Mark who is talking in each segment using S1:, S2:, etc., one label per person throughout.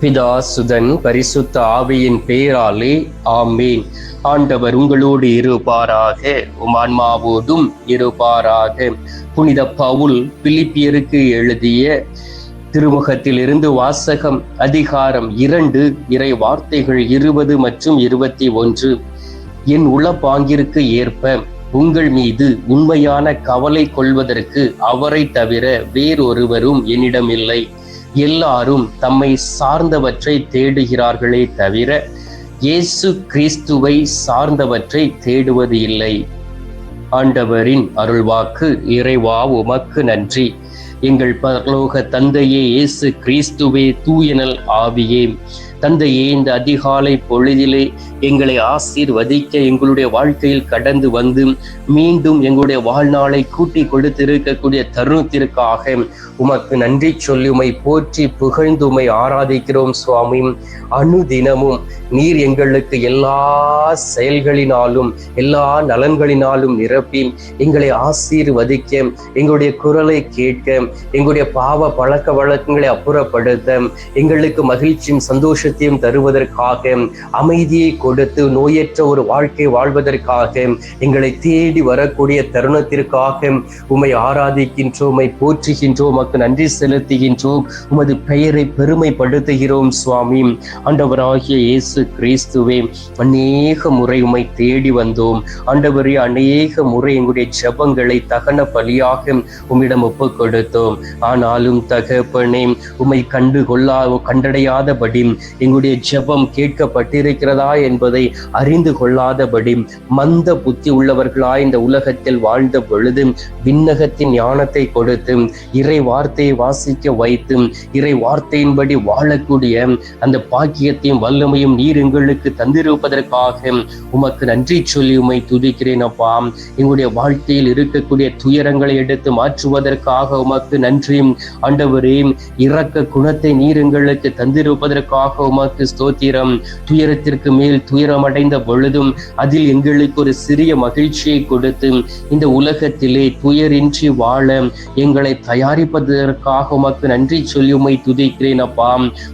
S1: பிதா சுதன் பரிசுத்த ஆவியின் பேராலே ஆமீன். ஆண்டவர் உங்களோடு இருப்பாராக உம் இருப்பாராக. புனித பவுல் பிலிப்பியருக்கு எழுதிய திருமுகத்திலிருந்து வாசகம் அதிகாரம் இரண்டு இறை வார்த்தைகள் இருபது மற்றும் இருபத்தி ஒன்று. என் உளப்பாங்கிற்கு ஏற்ப உங்கள் மீது உண்மையான கவலை கொள்வதற்கு அவரை தவிர வேறொருவரும் என்னிடமில்லை. எல்லாரும் தம்மை சார்ந்தவற்றை தேடுகிறார்களே தவிர இயேசு கிறிஸ்துவை சார்ந்தவற்றை தேடுவது இல்லை. ஆண்டவரின் அருள்வாக்கு இறைவா உமக்கு நன்றி. எங்கள் பரலோக தந்தையே இயேசு கிறிஸ்துவே தூயனல் ஆவியே. தந்தையே இந்த அதிகாலை பொழுதிலே எங்களை ஆசீர்வதிக்க எங்களுடைய வாழ்க்கையில் கடந்து வந்து மீண்டும் எங்களுடைய வாழ்நாளை கூட்டி கொடுத்திருக்கக்கூடிய தருணத்திற்காக உமக்கு நன்றி சொல்லி உமை போற்றி புகழ்ந்து உமை ஆராதிக்கிறோம் சுவாமி. அனுதினமும் நீர் எங்களுக்கு எல்லா செயல்களினாலும் எல்லா நலன்களினாலும் நிரப்பி எங்களை ஆசீர்வதிக்க எங்களுடைய குரலை கேட்க எங்களுடைய பாவ பழக்க வழக்கங்களை அப்புறப்படுத்த எங்களுக்கு மகிழ்ச்சியும் சந்தோஷத்தையும் தருவதற்காக அமைதியை கொடுத்து நோயற்ற ஒரு வாழ்க்கை வாழ்வதற்காக எங்களை தேடி வரக்கூடிய தருணத்திற்காக உமை ஆராதிக்கின்றோம் உமை போற்றுகின்றோம் உமக்கு நன்றி செலுத்துகின்றோம் உமது பெயரை பெருமைப்படுத்துகிறோம் சுவாமி. ஆண்டவராகிய இயேசு கிறிஸ்துவே அநேக முறை உமை தேடி வந்தோம். ஆண்டவரே அநேக முறை எங்களுடைய ஜபங்களை தகன பலியாக உம்மிடம் ஒப்புக் கொடுத்தோம். ஆனாலும் தகப்பனே உம்மை கண்டு கொள்ளா கண்டடையாதபடி எங்களுடைய ஜெபம் கேட்கப்பட்டிருக்கிறதா என்பதை அறிந்து கொள்ளாதபடி மந்த புத்தி உள்ளவர்களாய் இந்த உலகத்தில் வாழ்ந்த பொழுது விண்ணகத்தின் ஞானத்தை கொடுத்து இறை வார்த்தையை வாசிக்க வைத்து இறை வார்த்தையின்படி வாழக்கூடிய அந்த பாக்கியத்தையும் வல்லமையும் நீர் எங்களுக்கு தந்திருப்பதற்காக உமக்கு நன்றி சொல்லி உமை துதிக்கிறேன் அப்பா. எங்களுடைய வாழ்க்கையில் இருக்கக்கூடிய துயரங்களை எடுத்து மாற்றுவதற்காக உமக்கு நன்றி. ஆண்டவரே இறக்க குணத்தை நீர் எங்களுக்கு தந்திருப்பதற்காக உமக்கு ஸ்தோத்திரம். துயரத்திற்கு மேல் துயரம் அடைந்த பொழுதும் அதில் எங்களுக்கு ஒரு சிறிய மகிழ்ச்சியை கொடுத்து இந்த உலகத்திலே துயரின்றி வாழ எங்களை தயாரிப்பதற்காக உமக்கு நன்றி சொல்லி உமை துதிக்கிறேன் அப்பா.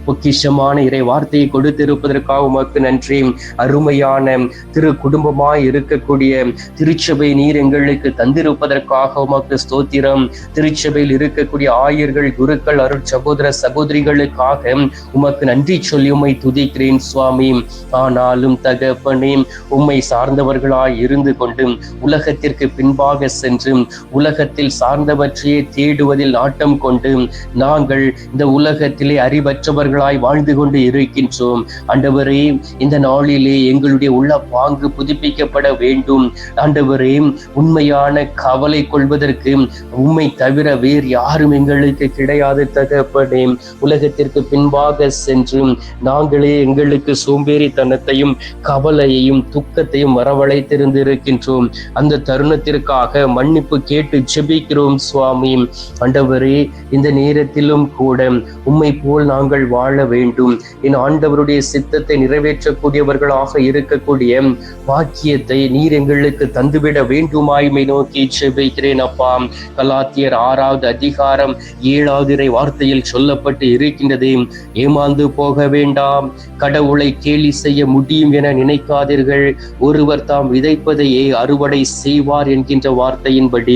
S1: பொக்கிஷமான இறை வார்த்தையை கொடுத்திருப்பதற்காக உமக்கு நன்றி. அருமையான திரு குடும்பமாய் இருக்கக்கூடிய திருச்சபை நீர் எங்களுக்கு தந்திருப்பதற்காக உமக்கு ஸ்தோத்திரம். திருச்சபையில் இருக்கக்கூடிய ஆயர்கள் குருக்கள் அருள் சகோதர சகோதரிகளுக்காக உமக்கு நன்றி சொல்லி உம்மை துதிக்கிறேன் சுவாமி. ஆனாலும் தகப்பனே உம்மை சார்ந்தவர்களாய் இருந்து கொண்டும் உலகத்திற்கு பின்பாக சென்று உலகத்தில் சார்ந்தவற்றையே தேடுவதில் நாட்டம் கொண்டு நாங்கள் இந்த உலகத்திலே அறிவற்றவர்களாய் வாழ்ந்து கொண்டு இருக்கின்றோம். ஆண்டவரே இந்த நாளிலே எங்களுடைய உள்ள பாங்கு புதுப்பிக்கப்பட வேண்டும். ஆண்டவரே உண்மையான கவலை கொள்வதற்கு உண்மை தவிர வேறு யாரும் எங்களுக்கு கிடையாது தகப்பனே. உலகத்திற்கு பின்பாக சென்று நாங்களே எங்களுக்கு சோம்பேறித்தனத்தையும் கவலையையும் துக்கத்தையும் வரவழைத்திருந்திருக்கின்றோம். அந்த தருணத்திற்காக மன்னிப்பு கேட்டு ஜெபிக்கிறோம் சுவாமி. ஆண்டவரே இந்த நேரத்திலும் கூட உம்மை போல் நாங்கள் வாழ வேண்டும். என் ஆண்டவருடைய சித்தத்தை நிறைவேற்றக்கூடியவர்களாக இருக்கக்கூடிய வாக்கியத்தை நீர் எங்களுக்கு தந்துவிட வேண்டுமாய்மை நோக்கி ஜெபிக்கிறேன் அப்பா. கலாத்தியர் ஆறாவது அதிகாரம் ஏழாவது வார்த்தையில் சொல்லப்பட்டு இருக்கின்றதே. ஏமாந்து போகவே வேண்டாம். கடவுளை கேலி செய்ய முடியும் என நினைக்காதீர்கள். ஒருவர் தாம் விதைப்பதையே அறுவடை செய்வார் என்கின்ற வார்த்தையின்படி.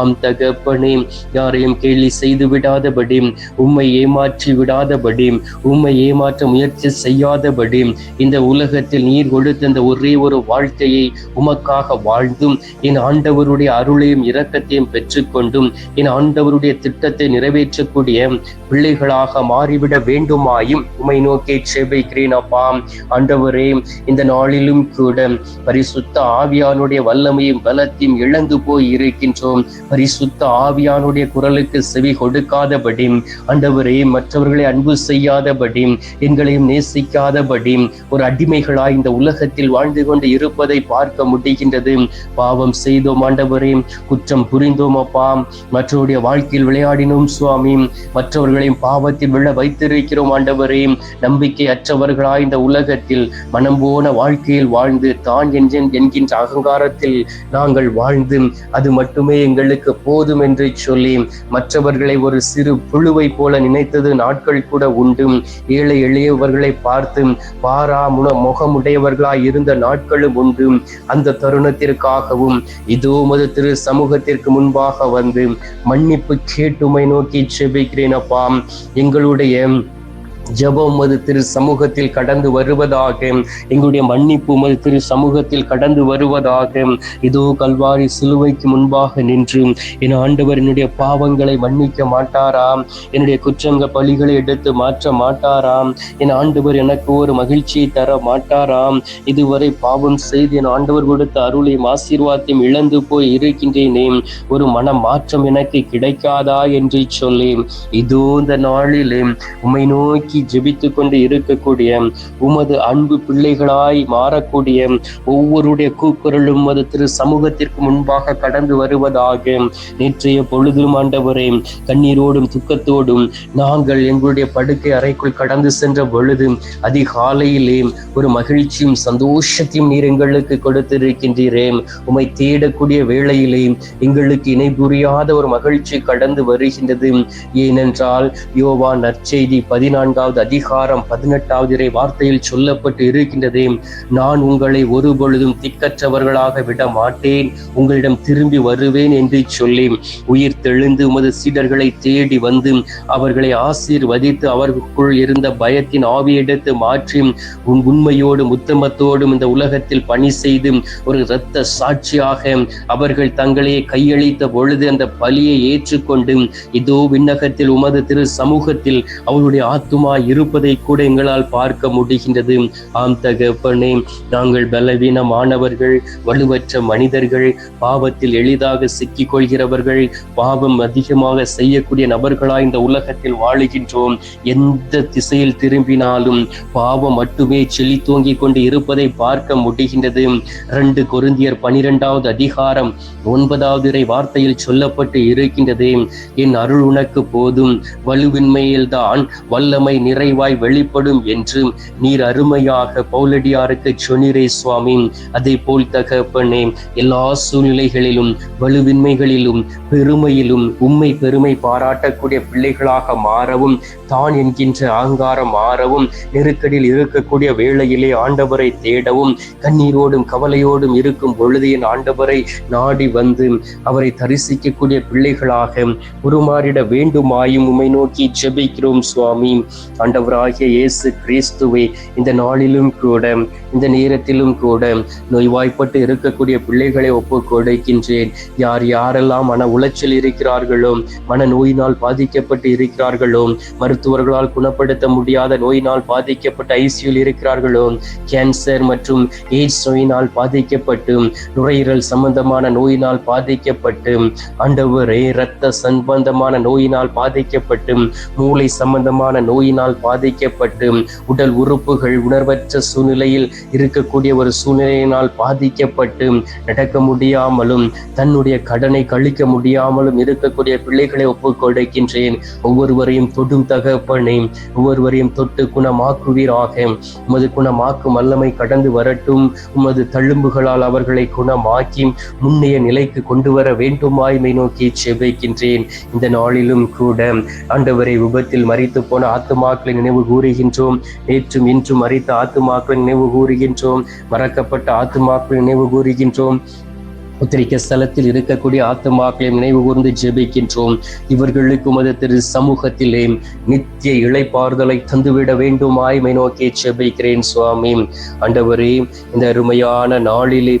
S1: ஆம் தகப்பனே யாரையும் கேலி செய்து விடாதபடி உம்மை ஏமாற்றி விடாதபடி உம்மை ஏமாற்ற முயற்சி செய்யாதபடி இந்த உலகத்தில் நீர் கொடுத்த இந்த ஒரே ஒரு வாழ்க்கையை உமக்காக வாழ்ந்தும் என் ஆண்டவருடைய அருளையும் இரக்கத்தையும் பெற்றுக்கொண்டும் என் ஆண்டவருடைய திட்டத்தை நிறைவேற்றக்கூடிய பிள்ளைகளாக மாறிவிட வேண்டுமாயும் உமை நோக்கி செபிக்கிறேன் அப்பா ஆண்டவரே இந்த நாளிலும் கூட பரிசுத்த ஆவியானுடைய வல்லமையும் பலத்தையும் இழந்து போய் இருக்கின்றோம். பரிசுத்த ஆவியானுடைய குரலுக்கு செவி கொடுக்காதபடி ஆண்டவரே மற்றவர்களை அன்பு செய்யாதபடி எங்களையும் நேசிக்காதபடி ஒரு அடிமைகளாய் இந்த உலகத்தில் வாழ்ந்து கொண்டு இருப்பதை பார்க்க முடிகின்றது. பாவம் செய்தோம் ஆண்டவரே குற்றம் புரிந்தோம் அப்பா. மற்றவருடைய வாழ்க்கையில் விளையாடினோம் சுவாமி. மற்றவர்களையும் பாவத்தில் விழ வைத்திருக்கிறோம் ஆண்டவரே. நம்பிக்கை அற்றவர்களாய் இந்த உலகத்தில் மனம் போன வாழ்க்கையில் வாழ்ந்து தான் என்கின்ற என்கின்ற அகங்காரத்தில் நாங்கள் வாழ்ந்து அது மட்டுமே எங்களுக்கு போதும் என்று சொல்லி மற்றவர்களை ஒரு சிறு புழுவை போல நினைத்தது நாட்கள் கூட உண்டு. ஏழை எளியவர்களை பார்த்து பாரா முன முகமுடையவர்களாய் இருந்த நாட்களும் உண்டு. அந்த தருணத்திற்காகவும் இதோ மது திரு சமூகத்திற்கு முன்பாக வந்து மன்னிப்பு கேட்டுமை நோக்கி செபிக்கிறேன் அப்பா. எங்களுடைய ஜெபம் அது திரு சமூகத்தில் கடந்து வருவதாக. எங்களுடைய மன்னிப்பு அது திரு சமூகத்தில் கடந்து வருவதாக. இதோ கல்வாரி சிலுவைக்கு முன்பாக நின்று என் ஆண்டவர் என்னுடைய பாவங்களை மன்னிக்க மாட்டாராம். என்னுடைய குற்றங்க பலிகளை எடுத்து மாற்ற மாட்டாராம். என் ஆண்டவர் எனக்கு ஒரு மகிழ்ச்சியை தர மாட்டாராம். இதுவரை பாவம் செய்து என் ஆண்டவர் கொடுத்த அருளையும் ஆசீர்வாதத்தையும் இழந்து போய் இருக்கின்றேனே. ஒரு மன மாற்றம் எனக்கு கிடைக்காதா என்று சொல்லி இதோ இந்த நாளிலே உம்மை நோக்கி நோக்கி ஜெபித்து கொண்டு இருக்கக்கூடிய உமது அன்பு பிள்ளைகளாய் மாறக்கூடிய ஒவ்வொருடைய கூக்குரலும் உமது திரு சமூகத்திற்கு முன்பாக கடந்து வருவதாக நேற்றைய பொழுதும் ஆண்டவரே கண்ணீரோடும் துக்கத்தோடும் நாங்கள் எங்களுடைய படுக்கை அறைக்குள் கடந்து சென்ற பொழுது அதிகாலையிலே ஒரு மகிழ்ச்சியும் சந்தோஷத்தையும் நீர் எங்களுக்கு கொடுத்திருக்கின்றீரே. உமை தேடக்கூடிய வேளையிலே எங்களுக்கு இணை புரியாத ஒரு மகிழ்ச்சி கடந்து வருகின்றது. ஏனென்றால் யோவா நற்செய்தி பதினான்காம் பதினான்காவது அதிகாரம் பதினெட்டாவது இறை வார்த்தையில் சொல்லப்பட்டு இருக்கின்றது நான் உங்களை ஒருபொழுதும் திக்கற்றவர்களாக விட மாட்டேன் உங்களிடம் திரும்பி வருவேன் என்று சொல்லி உயிர் தெழுந்து உமது சீடர்களை தேடி வந்து அவர்களை ஆசீர்வதித்து அவர்களுக்குள் இருந்த பயத்தின் ஆவியெடுத்து மாற்றி உன் உண்மையோடும் உத்தமத்தோடும் இந்த உலகத்தில் பணி செய்து ஒரு இரத்த சாட்சியாக அவர்கள் தங்களையே கையளித்த பொழுது அந்த பலியை ஏற்றுக்கொண்டு இதோ விண்ணகத்தில் உமது திரு சமூகத்தில் அவருடைய ஆத்துமா இருப்பதை கூட எங்களால் பார்க்க முடிகின்றது. ஆம் தகப்பனே நாங்கள் பலவீனமானவர்கள் வலுவற்ற மனிதர்கள் பாவத்தில் எளிதாக சிக்கிக் கொள்கிறவர்கள் பாவம் அதிகமாக செய்யக்கூடிய நபர்களாய் இந்த உலகத்தில் வாழுகின்றோம். எந்த திசையில் திரும்பினாலும் பாவம் மட்டுமே செழித்தோங்கி கொண்டு இருப்பதை பார்க்க முடிகின்றது. ரெண்டு கொருந்தியர் பனிரெண்டாவது அதிகாரம் ஒன்பதாவது இறை வார்த்தையில் சொல்லப்பட்டு இருக்கின்றது. என் அருள் உனக்கு போதும் வலுவின்மையில்தான் வல்லமை நிறைவாய் வெளிப்படும் என்று நீர் அருமையாக பௌலடியாருக்கு சொன்னிரே சுவாமி. அதே போல் தகப்பனே எல்லா சூழ்நிலைகளிலும் வலுவின்மைகளிலும் பெருமையிலும் உண்மை பெருமை பாராட்டக்கூடிய பிள்ளைகளாக மாறவும் தான் என்கின்ற அகங்காரம் மாறவும் நெருக்கடியில் இருக்கக்கூடிய வேளையிலே ஆண்டவரை தேடவும் கண்ணீரோடும் கவலையோடும் இருக்கும் பொழுது என் ஆண்டவரை நாடி வந்து அவரை தரிசிக்கக்கூடிய பிள்ளைகளாக உருமாறிட வேண்டுமாயும் உமை நோக்கி ஜெபிக்கிறோம் சுவாமி. ஆண்டவராகிய இயேசு கிறிஸ்துவை இந்த நாளிலும் கூட இந்த நேரத்திலும் கூட நோய்வாய்ப்பட்டு இருக்கக்கூடிய பிள்ளைகளை ஒப்பு கொடுக்கின்றேன் யார் யாரெல்லாம் மன உளைச்சல் இருக்கிறார்களோ மன நோயினால் பாதிக்கப்பட்டு இருக்கிறார்களோ மருத்துவர்களால் குணப்படுத்த முடியாத நோயினால் பாதிக்கப்பட்ட ஐசியூல் இருக்கிறார்களோ கேன்சர் மற்றும் எய்ட்ஸ் நோயினால் பாதிக்கப்பட்டு நுரையீரல் சம்பந்தமான நோயினால் பாதிக்கப்பட்டு ஆண்டவரே இரத்த சம்பந்தமான நோயினால் பாதிக்கப்பட்டு மூளை சம்பந்தமான நோயினால் நோயினால் பாதிக்கப்பட்டு உடல் உறுப்புகள் உணர்வற்ற சூழ்நிலையில் இருக்கக்கூடிய ஒரு சூழ்நிலையினால் பாதிக்கப்பட்டு நடக்க முடியாமலும் தன்னுடைய கடனை கழிக்க முடியாமலும் இருக்கக்கூடிய பிள்ளைகளை ஒப்புக்கொடுக்கின்றேன் ஒவ்வொருவரையும் தொடும் தகப்பனே ஒவ்வொருவரையும் தொட்டு குணமாக்குவீராக. உமது குணமாக்கும் வல்லமை கடந்து வரட்டும். உமது தழும்புகளால் அவர்களை குணமாக்கி முன்னைய நிலைக்கு கொண்டு வர வேண்டுமாய்மை நோக்கி செபிக்கின்றேன். இந்த நாளிலும் கூட ஆண்டவரை விபத்தில் மறித்து போன ஆத்மா ஆத்மாக்களை நினைவு கூறுகின்றோம். நேற்றும் இன்றும் அறித்த ஆத்துமாக்களை நினைவு கூறுகின்றோம். மறக்கப்பட்ட ஆத்துமாக்களை நினைவு கூறுகின்றோம். உத்திரிக்க ஸ்தலத்தில் இருக்கக்கூடிய ஆத்துமாக்களை நினைவு கூர்ந்து ஜெபிக்கின்றோம். இவர்களுக்கு உமது திரு சமூகத்திலே நித்திய இளைப்பாறுதலை தந்துவிட வேண்டுமாய்மை நோக்கி ஜெபிக்கிறேன் சுவாமி. ஆண்டவரே இந்த அருமையான நாளிலே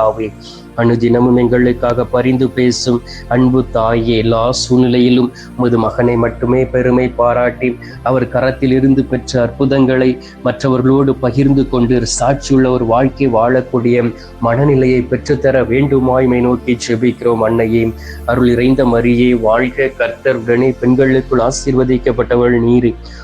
S1: மாதாவே அனுதினமும் எங்களுக்காக பரிந்து பேசும் அன்பு தாயே எல்லா சூழ்நிலையிலும் உமது மகனை மட்டுமே பெருமை பாராட்டி அவர் கரத்தில் இருந்து பெற்ற அற்புதங்களை மற்றவர்களோடு பகிர்ந்து கொண்டு சாட்சியுள்ள ஒரு வாழ்க்கை வாழக்கூடிய மனநிலையை பெற்றுத்தர வேண்டுமாய்மை நோக்கி செபிக்கிறோம் அன்னையே. அருள் இறைந்த மரியே வாழ்க கர்த்தர் உடனே பெண்களுக்குள் ஆசீர்வதிக்கப்பட்டவள் நீர்.